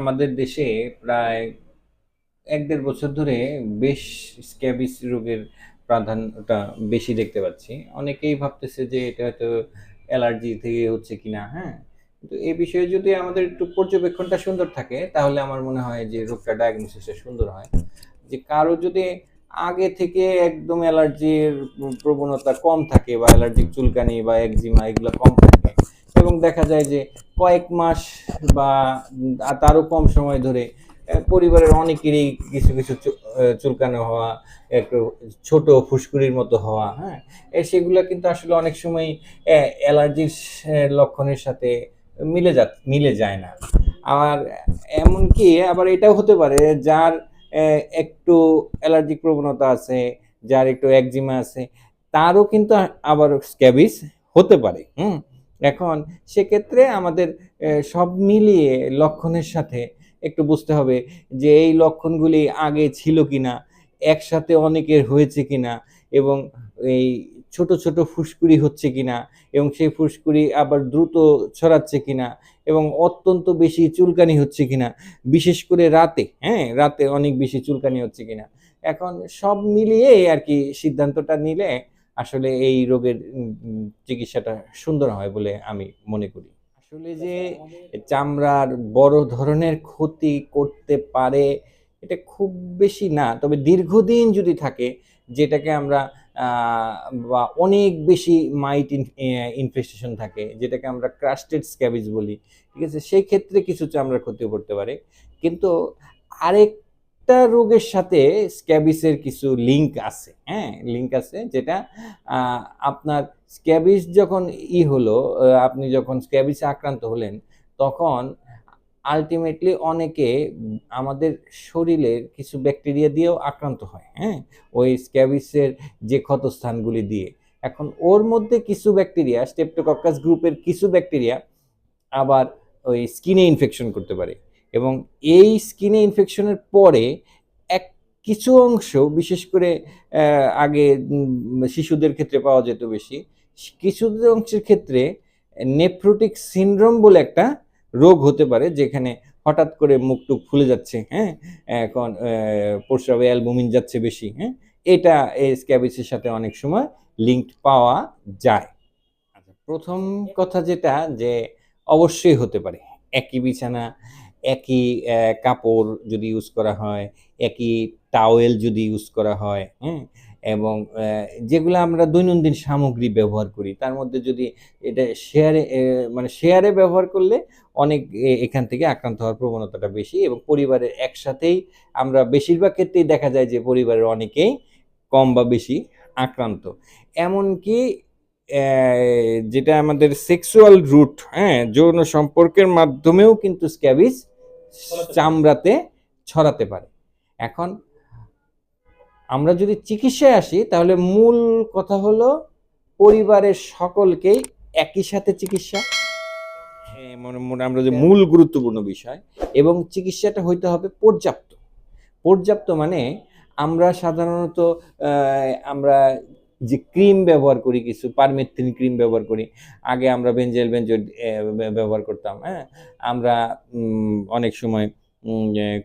আমাদের দেশে প্রায় এক দেড় বছর ধরে বেশ স্ক্যাবিস রোগের প্রাধান্যটা বেশি দেখতে পাচ্ছি। অনেকেই ভাবতেছে যে এটা হয়তো অ্যালার্জি থেকে হচ্ছে কিনা হ্যাঁ? কিন্তু এই বিষয়ে যদি আমাদের একটু পর্যবেক্ষণটা সুন্দর থাকে, তাহলে আমার মনে হয় যে রোগটা ডায়াগনোসিসটা সুন্দর হয়। যে কারও যদি আগে থেকে একদম অ্যালার্জির প্রবণতা কম থাকে বা অ্যালার্জিক চুলকানি বা একজিমা এগুলো কম থাকে, এবং দেখা যায় যে কয়েক মাস বা তারও কম সময় ধরে পরিবারের অনেকেরই কিছু কিছু চুলকানো হওয়া, একটু ছোট ফুসকুড়ির মতো হওয়া হ্যাঁ? সেগুলো কিন্তু আসলে অনেক সময় অ্যালার্জির লক্ষণের সাথে মিলে যা মিলে যায় না। আর এমনকি আবার এটাও হতে পারে যার একটু অ্যালার্জিক প্রবণতা আছে, যার একটু একজিমা আছে, তারও কিন্তু আবার স্ক্যাবিস হতে পারে, হুম? এখন সেক্ষেত্রে আমাদের সব মিলিয়ে লক্ষণের সাথে একটু বুঝতে হবে যে এই লক্ষণগুলি আগে ছিল কিনা, একসাথে অনেকের হয়েছে কিনা এবং এই ছোট ছোট ফুসকুড়ি হচ্ছে কিনা এবং সেই ফুসকুড়ি আবার দ্রুত ছড়াচ্ছে কিনা এবং অত্যন্ত বেশি চুলকানি হচ্ছে কিনা, বিশেষ করে রাতে হ্যাঁ রাতে অনেক বেশি চুলকানি হচ্ছে কিনা। এখন সব মিলিয়ে আর কি সিদ্ধান্তটা নিলে আসলে এই রোগের চিকিৎসাটা সুন্দর হয় বলে আমি মনে করি। আসলে যে চামড়ার বড় ধরনের ক্ষতি করতে পারে এটা খুব বেশি না। তবে দীর্ঘদিন যদি থাকে যেটাকে আমরা বা অনেক বেশি মাইট ইনফেস্টেশন থাকে যেটাকে আমরা ক্রাস্টেড স্ক্যাবিজ বলি ঠিক আছে? সেই ক্ষেত্রে কিছু চামড়ার ক্ষতি করতে পারে। কিন্তু আরেকটা রোগের সাথে স্ক্যাবিসের কিছু লিঙ্ক আছে হ্যাঁ? লিঙ্ক আছে যেটা আপনার স্ক্যাবিস যখন ই হলো আপনি যখন স্ক্যাবিসে আক্রান্ত হলেন, তখন আলটিমেটলি অনেকে আমাদের শরীরের কিছু ব্যাকটেরিয়া দিয়েও আক্রান্ত হয় হ্যাঁ? ওই স্ক্যাবিসের যে ক্ষতস্থানগুলি দিয়ে। এখন ওর মধ্যে কিছু ব্যাকটেরিয়া স্টেপটোকক্কাস গ্রুপের কিছু ব্যাকটেরিয়া আবার ওই স্কিনে ইনফেকশন করতে পারে। এবং এই স্কিনে ইনফেকশনের পরে এক কিছু অংশ, বিশেষ করে আগে শিশুদের ক্ষেত্রে পাওয়া যেত বেশি কিছু অংশের ক্ষেত্রে নেফ্রোটিক সিনড্রোম বলে একটা রোগ হতে পারে, যেখানে হঠাৎ করে মুখ টুক ফুলে যাচ্ছে হ্যাঁ? এখন প্রস্রাবে অ্যালবুমিন যাচ্ছে বেশি হ্যাঁ? এটা এই স্ক্যাবিসের সাথে অনেক সময় লিঙ্কড পাওয়া যায়। আচ্ছা প্রথম কথা যেটা যে, অবশ্যই হতে পারে, একই বিছানা একই কাপড় যদি ইউজ করা হয়, একই টাওয়েল যদি ইউজ করা হয় হ্যাঁ এবং যেগুলো আমরা দৈনন্দিন সামগ্রী ব্যবহার করি, তার মধ্যে যদি এটা শেয়ারে মানে শেয়ারে ব্যবহার করলে অনেক এখান থেকে আক্রান্ত হওয়ার প্রবণতাটা বেশি এবং পরিবারের একসাথেই আমরা বেশিরভাগ ক্ষেত্রেই দেখা যায় যে পরিবারের অনেকেই কম বা বেশি আক্রান্ত। এমনকি যেটা আমাদের সেক্সুয়াল রুট হ্যাঁ যৌন সম্পর্কের মাধ্যমেও কিন্তু স্ক্যাবিস চামড়াতে ছড়াতে পারে। এখন আমরা যদি চিকিৎসায় আসি তাহলে মূল কথা হলো পরিবারের সকলকেই একই সাথে চিকিৎসা। মনে- মনে আমরা যে মূল গুরুত্বপূর্ণ বিষয় এবং চিকিৎসাটা হইতে হবে পর্যাপ্ত। পর্যাপ্ত মানে আমরা সাধারণত আমরা যে ক্রিম ব্যবহার করি কিছু পারমেথ্রিন ক্রিম ব্যবহার করি। আগে আমরা বেঞ্জেল বেঞ্জয়েড ব্যবহার করতাম হ্যাঁ? আমরা অনেক সময়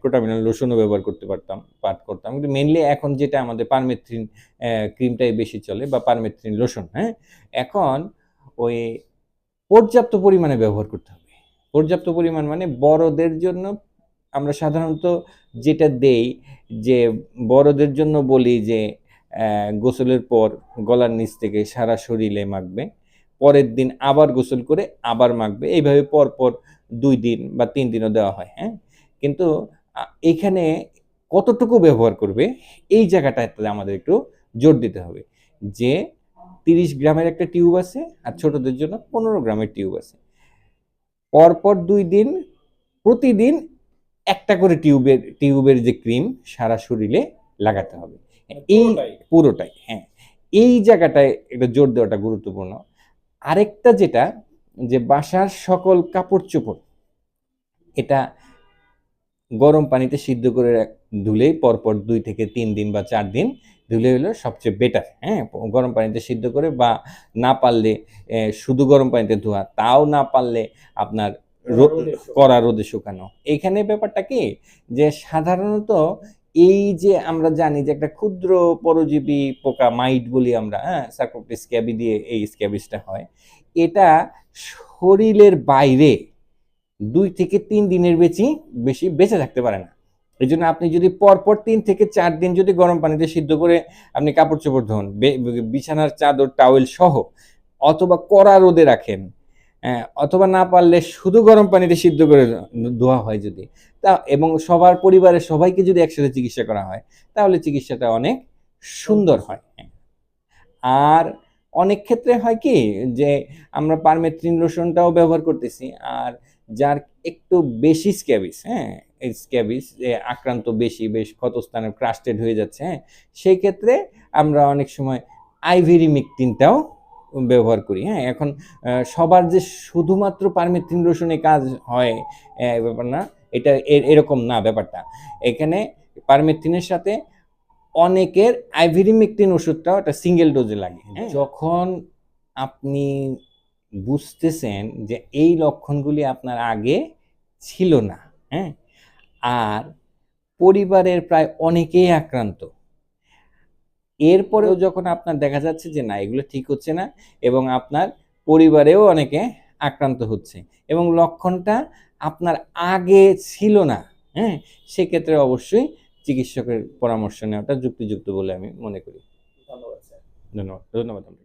ক্রোটামিনাল লোশনও ব্যবহার করতে পারতাম পাঠ করতাম। কিন্তু মেনলি এখন যেটা আমাদের পারমেথ্রিন ক্রিমটাই বেশি চলে বা পারমেথ্রিন লোশন হ্যাঁ? এখন ওই পর্যাপ্ত পরিমাণে ব্যবহার করতে হবে। পর্যাপ্ত পরিমাণ মানে বড়দের জন্য আমরা সাধারণত যেটা দেই যে বড়দের জন্য বলি যে গোসলের পর গলার নিচ থেকে সারা শরীরে মাখবে, পরের দিন আবার গোসল করে আবার মাখবে। এইভাবে পর পর দুই দিন বা তিন দিনও দেওয়া হয় হ্যাঁ? কিন্তু এখানে কতটুকু ব্যবহার করবে, এই জায়গাটাতে আমাদের একটু জোর দিতে হবে যে, তিরিশ গ্রামের একটা টিউব আছে আর ছোটদের জন্য পনেরো গ্রামের টিউব আছে। পরপর দুই দিন, প্রতিদিন একটা করে টিউবের টিউবের যে ক্রিম সারা শরীরে লাগাতে হবে। এই পুরোটাই হ্যাঁ। এই জায়গাটায় একটু জোর দেওয়াটা গুরুত্বপূর্ণ। আরেকটা যেটা যে বাসার সকল কাপড় চোপড় এটা গরম পানিতে সিদ্ধ করে ধুলেই পরপর দুই থেকে তিন দিন বা চার দিন ধুলে হলো সবচেয়ে বেটার হ্যাঁ। গরম পানিতে সিদ্ধ করে বা না পারলে শুধু গরম পানিতে ধোয়া তাও না পারলে আপনার রোদে কড়া রোদে শুকানো। এখানে ব্যাপারটা কি? যে সাধারণত এই যে আমরা জানি যে একটা ক্ষুদ্র পরজীবী পোকা, মাইট বলি আমরা হ্যাঁ সার্কোপ্টিস স্ক্যাবি দিয়ে এই স্ক্যাবিসটা হয়, এটা শরীরের বাইরে দুই থেকে তিন দিনের বেশি বেশি বেঁচে থাকতে পারে না। এই জন্য আপনি যদি পরপর তিন থেকে চার দিন যদি গরম পানিতে সিদ্ধ করে আপনি কাপড় চোপড় ধোন বিছানার চাদর টাওয়েল সহ, অথবা কড়া রোদে রাখেন অথবা না পারলে শুধু গরম পানিতে সিদ্ধ করে ধোয়া হয় যদি। তা, এবং সবার পরিবারের সবাইকে যদি একসাথে চিকিৎসা করা হয়, তাহলে চিকিৎসাটা অনেক সুন্দর হয়। আর অনেক ক্ষেত্রে হয় কি যে, আমরা পারমেথ্রিন লোশনটাও ব্যবহার করতেছি, আর যার একটু বেশি স্ক্যাবিস হ্যাঁ এই স্ক্যাবিস আক্রান্ত বেশি, বেশ ক্ষতস্থানে ক্রাস্টেড হয়ে যাচ্ছে হ্যাঁ সেই ক্ষেত্রে আমরা অনেক সময় আইভেরি আইভেরিমিকটিনটাও ব্যবহার করি হ্যাঁ? এখন সবার যে শুধুমাত্র পারমেথ্রিন লোশনে কাজ হয় ব্যাপার না এটা এরকম না ব্যাপারটা। এখানে পারমেথ্রিনের সাথে অনেকের আইভেরিমেকটিন ওষুধটাও একটা সিঙ্গেল ডোজে লাগে হ্যাঁ? যখন আপনি বুঝতেছেন যে এই লক্ষণগুলি আপনার আগে ছিল না হ্যাঁ? আর পরিবারের প্রায় অনেকেই আক্রান্ত এরপরেও যখন আপনার দেখা যাচ্ছে যে না এগুলো ঠিক হচ্ছে না এবং আপনার পরিবারেও অনেকে আক্রান্ত হচ্ছে এবং লক্ষণটা আপনার আগে ছিল না হ্যাঁ সেক্ষেত্রে অবশ্যই চিকিৎসকের পরামর্শ নেওয়াটা যুক্তিযুক্ত বলে আমি মনে করি ধন্যবাদ স্যার ধন্যবাদ ধন্যবাদ।